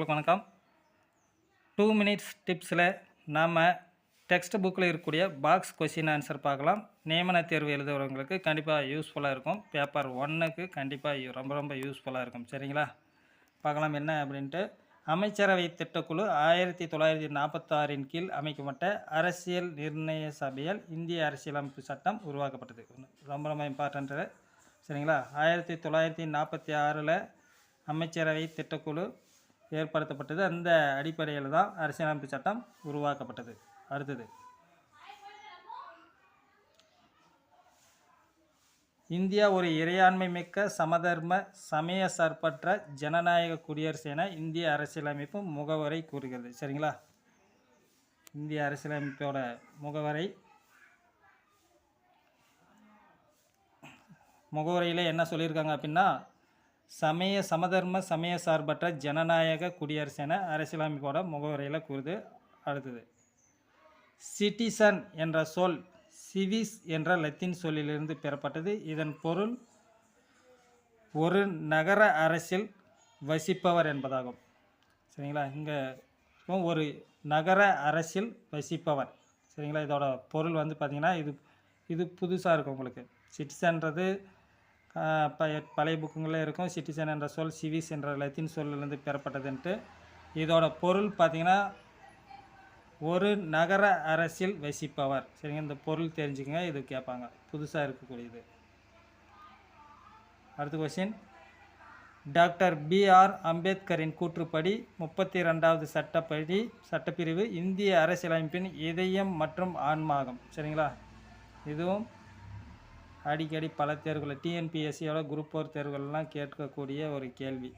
நண்பர்களுக்கு வணக்கம். Two minutes டிப்ஸில் நாம் டெக்ஸ்ட் புக்கில் இருக்கக்கூடிய பாக்ஸ் கொஷின் ஆன்சர் பார்க்கலாம். நியமன தேர்வு எழுதுகிறவங்களுக்கு கண்டிப்பாக யூஸ்ஃபுல்லாக இருக்கும். பேப்பர் ஒன்னுக்கு கண்டிப்பாக ரொம்ப ரொம்ப யூஸ்ஃபுல்லாக இருக்கும். சரிங்களா? பார்க்கலாம் என்ன அப்படின்ட்டு. அமைச்சரவை திட்டக்குழு ஆயிரத்தி தொள்ளாயிரத்தி நாற்பத்தாறின் கீழ் அமைக்கப்பட்ட அரசியல் நிர்ணய சபையால் இந்திய அரசியலமைப்பு சட்டம் உருவாக்கப்பட்டது. ரொம்ப ரொம்ப இம்பார்ட்டன்ட்டு சரிங்களா? ஆயிரத்தி தொள்ளாயிரத்தி நாற்பத்தி ஆறில் அமைச்சரவை திட்டக்குழு ஏற்படுத்தப்பட்டது. அந்த அடிப்படையில் தான் அரசியலமைப்பு சட்டம் உருவாக்கப்பட்டது. அடுத்தது. இந்தியா ஒரு இறையாண்மை மிக்க சமதர்ம சமய சார்பற்ற ஜனநாயக குடியரசு என இந்திய அரசியலமைப்பு முகவரை கூறுகிறது. சரிங்களா? இந்திய அரசியலமைப்போட முகவரை முகவரையில் என்ன சொல்லியிருக்காங்க அப்படின்னா சமய சமதர்ம சமய சார்பற்ற ஜனநாயக குடியரசு என அரசியலமைப்போட முகவரையில் கூறுது அடுத்தது. சிட்டிசன் என்ற சொல் சிவிஸ் என்ற லத்தீன் சொல்லிலிருந்து பெறப்பட்டது. இதன் பொருள் ஒரு நகர அரசில் வசிப்பவர் என்பதாகும். சரிங்களா? இங்கே ஒரு நகர அரசில் வசிப்பவர். சரிங்களா? இதோட பொருள் வந்து பார்த்திங்கன்னா இது இது புதுசாக இருக்கும் உங்களுக்கு. சிட்டிசன்றது பழைய புக்குங்களே இருக்கும். சிட்டிசன் என்ற சொல் சிவிஸ் என்ற லத்தின் சொல்லிலிருந்து பெறப்பட்டதுன்ட்டு. இதோட பொருள் பார்த்திங்கன்னா ஒரு நகர அரசில் வசிப்பவர். சரிங்க இந்த பொருள் தெரிஞ்சுக்கங்க இது கேட்பாங்க. புதுசாக இருக்கக்கூடியது. அடுத்த கொஸ்டின் டாக்டர் பிஆர் அம்பேத்கரின் கூற்றுப்படி முப்பத்தி ரெண்டாவது சட்டப்படி சட்டப்பிரிவு இந்திய அரசியலமைப்பின் இதயம் மற்றும் ஆன்மாகம். சரிங்களா? இதுவும் அடிக்கடி பல தேர்வுகள் டிஎன்பிஎஸ்சியோட குரூப் ஃபோர் தேர்வுகள்லாம் கேட்கக்கூடிய ஒரு கேள்வி.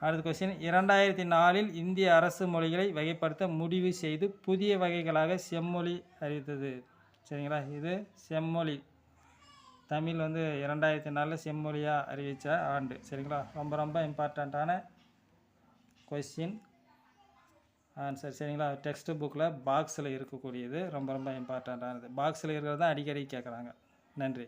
அடுத்த கொஸ்டின் இரண்டாயிரத்தி நாலில் இந்திய அரசு மொழிகளை வகைப்படுத்த முடிவு செய்து புதிய வகைகளாக செம்மொழி அறிவித்தது. சரிங்களா? இது செம்மொழி. தமிழ் வந்து இரண்டாயிரத்தி நாலில் செம்மொழியாக அறிவித்த ஆண்டு. சரிங்களா? ரொம்ப ரொம்ப இம்பார்ட்டண்ட்டான கொஸ்டின் ஆன்சர் சரிங்களா. டெக்ஸ்ட் புக்கில் பாக்ஸில் இருக்கக்கூடியது ரொம்ப ரொம்ப இம்பார்ட்டண்ட்டானது பாக்ஸில் இருக்கிறது தான் அடிக்கடி கேட்குறாங்க நன்றி.